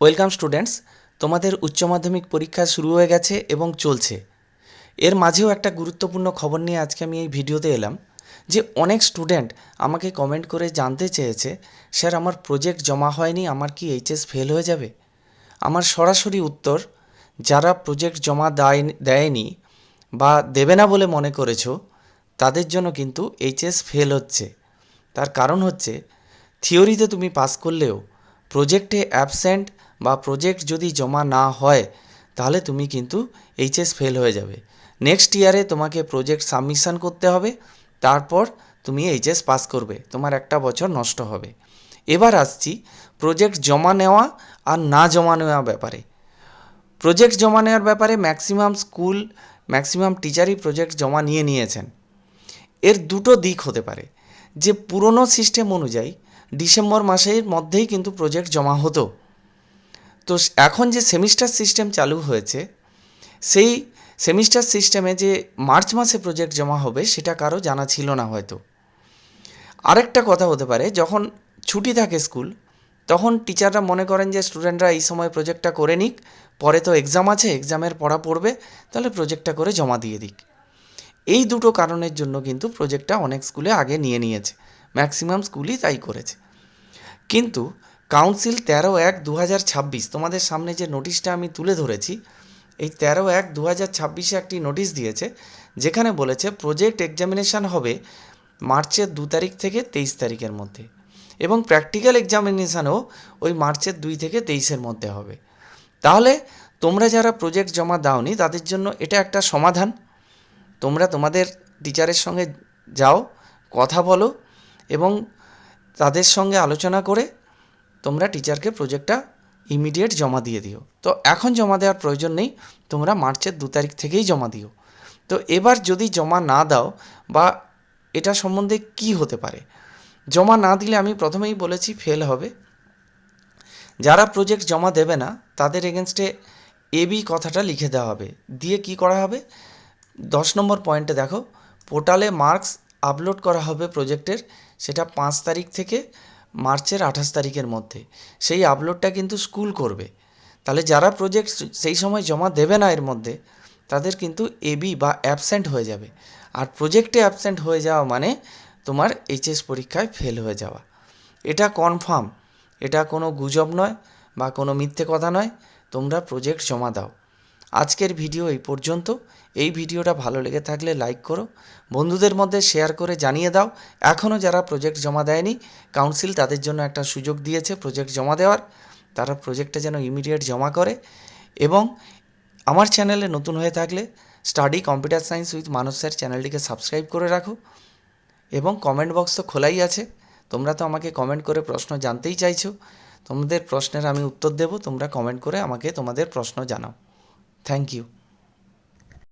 Welcome students, তোমাদের উচ্চ মাধ্যমিক পরীক্ষা শুরু হয়ে গেছে এবং চলছে। এর মাঝেও একটা গুরুত্বপূর্ণ খবর নিয়ে আজকে আমি এই ভিডিওতে এলাম, যে অনেক স্টুডেন্ট আমাকে কমেন্ট করে জানতে চেয়েছে, স্যার, আমার প্রজেক্ট জমা হয়নি, আমার কি এইচএস ফেল হয়ে যাবে? আমার সরাসরি উত্তর, যারা প্রজেক্ট জমা দেয়, দেয়নি বা দেবে না বলে মনে করেছ, তাদের জন্য কিন্তু এইচএস ফেল হচ্ছে। তার কারণ হচ্ছে, থিওরিতে তুমি পাস করলেও প্রজেক্টে অ্যাবসেন্ট বা প্রজেক্ট যদি জমা না হয়, তাহলে তুমি কিন্তু এইচএস ফেল হয়ে যাবে। নেক্সট ইয়ারে তোমাকে প্রজেক্ট সাবমিশন করতে হবে, তারপর তুমি এইচএস পাস করবে, তোমার একটা বছর নষ্ট হবে। এবার আসছি প্রজেক্ট জমা নেওয়া আর না জমা নেওয়া ব্যাপারে। প্রজেক্ট জমা নেওয়ার ব্যাপারে ম্যাক্সিমাম স্কুল ম্যাক্সিমাম টিচারই প্রজেক্ট জমা নিয়ে নিয়েছেন। এর দুটো দিক হতে পারে। যে পুরনো সিস্টেম অনুযায়ী, ডিসেম্বর মাসের মধ্যেই কিন্তু প্রজেক্ট জমা হতো। তো এখন যে সেমিস্টার সিস্টেম চালু হয়েছে, সেই সেমিস্টার সিস্টেমে যে মার্চ মাসে প্রজেক্ট জমা হবে, সেটা কারও জানা ছিল না হয়তো। আরেকটা কথা হতে পারে, যখন ছুটি থাকে স্কুল, তখন টিচাররা মনে করেন যে স্টুডেন্টরা এই সময় প্রজেক্টটা করে নিক, পরে তো এক্সাম আছে, এক্সামের পড়া পড়বে, তাহলে প্রজেক্টটা করে জমা দিয়ে দিক। এই দুটো কারণের জন্য কিন্তু প্রজেক্টটা অনেক স্কুলে আগে নিয়ে নিয়েছে, ম্যাক্সিমাম স্কুলই তাই করেছে। কিন্তু কাউন্সিল তেরো এক দু হাজার ছাব্বিশ। তোমাদের সামনে যে নোটিশটা আমি তুলে ধরেছি, এই তেরো এক দু হাজার ছাব্বিশে একটি নোটিশ দিয়েছে, যেখানে বলেছে প্রজেক্ট এক্সামিনেশান হবে মার্চের দু তারিখ থেকে তেইশ তারিখের মধ্যে এবং প্র্যাকটিক্যাল এক্সামিনেশানও ওই মার্চের দুই থেকে তেইশের মধ্যে হবে। তাহলে তোমরা যারা প্রজেক্ট জমা দাওনি, তাদের জন্য এটা একটা সমাধান। তোমরা তোমাদের টিচারের সঙ্গে যাও, কথা বলো এবং তাদের সঙ্গে আলোচনা করে তোমরা টিচারকে প্রজেক্টটা ইমিডিয়েট জমা দিয়ে দিও। তো এখন জমা দেওয়ার প্রয়োজন নেই, তোমরা মার্চের দু তারিখ থেকেই জমা দিও। তো এবার যদি জমা না দাও বা এটা সম্বন্ধে কি হতে পারে? জমা না দিলে আমি প্রথমেই বলেছি ফেল হবে। যারা প্রজেক্ট জমা দেবে না, তাদের এগেনস্টে এবি কথাটা লিখে দেওয়া হবে। দিয়ে কি করা হবে? দশ নম্বর পয়েন্টে দেখো পোর্টালে মার্কস আপলোড করা হবে প্রজেক্টের সেটা পাঁচ তারিখ থেকে মার্চের আঠাশ তারিখের মধ্যে। সেই আপলোডটা কিন্তু স্কুল করবে। তাহলে যারা প্রজেক্ট সেই সময় জমা দেবে না এর মধ্যে, তাদের কিন্তু এবি বা অ্যাবসেন্ট হয়ে যাবে। আর প্রজেক্টে অ্যাবসেন্ট হয়ে যাওয়া মানে তোমার এইচএস পরীক্ষায় ফেল হয়ে যাওয়া। এটা কনফার্ম এটা কোনো গুজব নয় বা কোনো মিথ্যে কথা নয়, তোমরা প্রজেক্ট জমা দাও। আজকের ভিডিও এই পর্যন্ত। এই ভিডিওটা ভালো লেগে থাকলে লাইক করো, বন্ধুদের মধ্যে শেয়ার করে জানিয়ে দাও। এখনও যারা প্রজেক্ট জমা দেয়নি, কাউন্সিল তাদের জন্য একটা সুযোগ দিয়েছে প্রজেক্ট জমা দেওয়ার। তারা প্রজেক্টটা যেন ইমিডিয়েট জমা করে এবং আমার চ্যানেলে নতুন হয়ে থাকলে study computer science with Manas sir চ্যানেলটিকে সাবস্ক্রাইব করে রাখো এবং কমেন্ট বক্স তো খোলাই আছে। তোমরা তো আমাকে কমেন্ট করে প্রশ্ন জানতেই চাইছো। তোমাদের প্রশ্নের আমি উত্তর দেব, তোমরা কমেন্ট করে আমাকে তোমাদের প্রশ্ন জানাও। Thank you